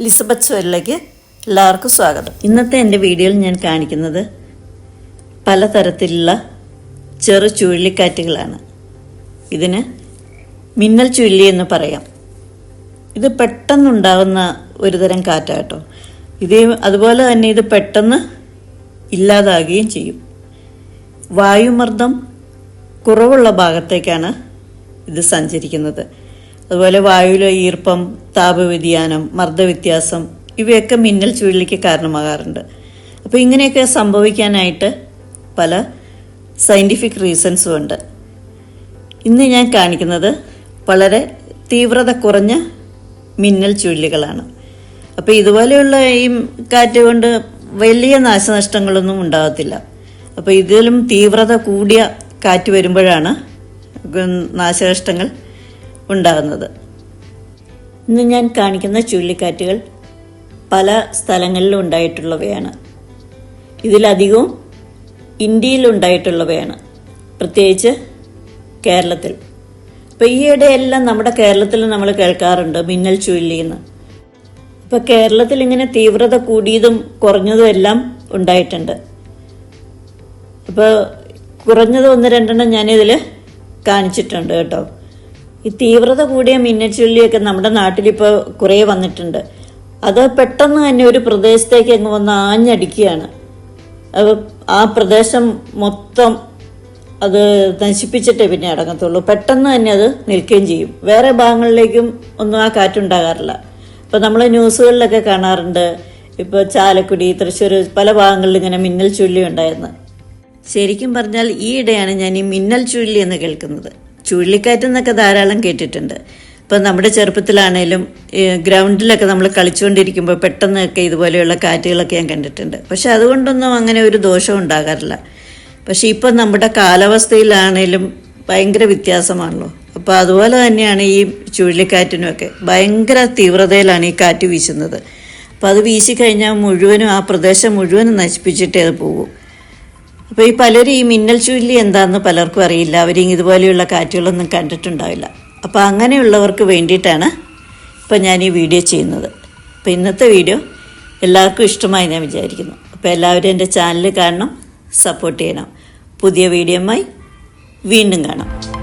ലിസബത്ത് സ്വരിലേക്ക് എല്ലാവർക്കും സ്വാഗതം. ഇന്നത്തെ എന്റെ വീഡിയോയിൽ ഞാൻ കാണിക്കുന്നത് പലതരത്തിലുള്ള ചെറു ചുഴലിക്കാറ്റുകളാണ്. ഇതിന് മിന്നൽ ചുഴലി എന്ന് പറയാം. ഇത് പെട്ടെന്നുണ്ടാകുന്ന ഒരുതരം കാറ്റാട്ടോ. ഇത് അതുപോലെ തന്നെ ഇത് പെട്ടെന്ന് ഇല്ലാതാകുകയും ചെയ്യും. വായുമർദ്ദം കുറവുള്ള ഭാഗത്തേക്കാണ് ഇത് സഞ്ചരിക്കുന്നത്. അതുപോലെ വായുവിലെ ഈർപ്പം താപവ്യതിയാനം മർദ്ദവ്യത്യാസം ഇവയൊക്കെ മിന്നൽ ചുഴലിക്ക് കാരണമാകാറുണ്ട്. അപ്പോൾ ഇങ്ങനെയൊക്കെ സംഭവിക്കാനായിട്ട് പല സയന്റിഫിക് റീസൺസും ഉണ്ട്. ഇന്ന് ഞാൻ കാണിക്കുന്നത് വളരെ തീവ്രത കുറഞ്ഞ മിന്നൽ ചുഴലികളാണ്. അപ്പോൾ ഇതുപോലെയുള്ള ഈ കാറ്റ് കൊണ്ട് വലിയ നാശനഷ്ടങ്ങളൊന്നും ഉണ്ടാകത്തില്ല. അപ്പോൾ ഇതിലും തീവ്രത കൂടിയ കാറ്റ് വരുമ്പോഴാണ് നാശനഷ്ടങ്ങൾ ഉണ്ടാകുന്നത്. ഇന്ന് ഞാൻ കാണിക്കുന്ന ചുഴലിക്കാറ്റുകൾ പല സ്ഥലങ്ങളിലും ഉണ്ടായിട്ടുള്ളവയാണ്. ഇതിലധികവും ഇന്ത്യയിൽ ഉണ്ടായിട്ടുള്ളവയാണ്. പ്രത്യേകിച്ച് കേരളത്തിൽ. അപ്പോൾ ഈയിടെയെല്ലാം നമ്മുടെ കേരളത്തിൽ നമ്മൾ കേൾക്കാറുണ്ട് മിന്നൽ ചുഴലിന്ന് ഇപ്പോൾ കേരളത്തിൽ ഇങ്ങനെ തീവ്രത കൂടിയതും കുറഞ്ഞതും എല്ലാം ഉണ്ടായിട്ടുണ്ട്. അപ്പോൾ കുറഞ്ഞത് ഒന്ന് രണ്ടെണ്ണം ഞാനിതിൽ കാണിച്ചിട്ടുണ്ട് കേട്ടോ. ഈ തീവ്രത കൂടിയ മിന്നച്ചുള്ളിയൊക്കെ നമ്മുടെ നാട്ടിലിപ്പോൾ കുറേ വന്നിട്ടുണ്ട്. അത് പെട്ടെന്ന് തന്നെ ഒരു പ്രദേശത്തേക്ക് അങ്ങ് വന്ന് ആഞ്ഞടിക്കുകയാണ്. അത് ആ പ്രദേശം മൊത്തം അത് നശിപ്പിച്ചിട്ടേ പിന്നെ അടങ്ങത്തുള്ളൂ. പെട്ടെന്ന് തന്നെ അത് നിൽക്കുകയും ചെയ്യും. വേറെ ഭാഗങ്ങളിലേക്കും ഒന്നും ആ കാറ്റുണ്ടാകാറില്ല. ഇപ്പം നമ്മൾ ന്യൂസുകളിലൊക്കെ കാണാറുണ്ട്. ഇപ്പോൾ ചാലക്കുടി തൃശ്ശൂർ പല ഭാഗങ്ങളിലും ഇങ്ങനെ മിന്നൽ ചുഴലി ഉണ്ടായിരുന്നു. ശരിക്കും പറഞ്ഞാൽ ഈയിടെയാണ് ഞാൻ ഈ മിന്നൽ ചുഴലി എന്ന് കേൾക്കുന്നത്. ചുഴലിക്കാറ്റ് എന്നൊക്കെ ധാരാളം കേട്ടിട്ടുണ്ട്. ഇപ്പം നമ്മുടെ ചെറുപ്പത്തിലാണേലും ഗ്രൗണ്ടിലൊക്കെ നമ്മൾ കളിച്ചുകൊണ്ടിരിക്കുമ്പോൾ പെട്ടെന്നൊക്കെ ഇതുപോലെയുള്ള കാറ്റുകളൊക്കെ ഞാൻ കണ്ടിട്ടുണ്ട്. പക്ഷെ അതുകൊണ്ടൊന്നും അങ്ങനെ ഒരു ദോഷം ഉണ്ടാകാറില്ല. പക്ഷെ ഇപ്പം നമ്മുടെ കാലാവസ്ഥയിലാണേലും ഭയങ്കര വ്യത്യാസമാണല്ലോ. അപ്പോൾ അതുപോലെ തന്നെയാണ് ഈ ചുഴലിക്കാറ്റിനുമൊക്കെ ഭയങ്കര തീവ്രതയിലാണ് ഈ കാറ്റ് വീശുന്നത്. അപ്പോൾ അത് വീശിക്കഴിഞ്ഞാൽ മുഴുവനും ആ പ്രദേശം മുഴുവനും നശിപ്പിച്ചിട്ടേ അത് പോകും. അപ്പോൾ ഈ പലരും ഈ മിന്നൽ ചുഴലി എന്താണെന്ന് പലർക്കും അറിയില്ല. അവർ ഇതുപോലെയുള്ള കാറ്റുകളൊന്നും കണ്ടിട്ടുണ്ടാവില്ല. അപ്പോൾ അങ്ങനെയുള്ളവർക്ക് വേണ്ടിയിട്ടാണ് ഇപ്പോൾ ഞാൻ ഈ വീഡിയോ ചെയ്യുന്നത്. അപ്പോൾ ഇന്നത്തെ വീഡിയോ എല്ലാവർക്കും ഇഷ്ടമായി ഞാൻ വിചാരിക്കുന്നു. അപ്പോൾ എല്ലാവരും എന്റെ ചാനൽ കാണണം സപ്പോർട്ട് ചെയ്യണം. പുതിയ വീഡിയോമായി വീണ്ടും കാണാം.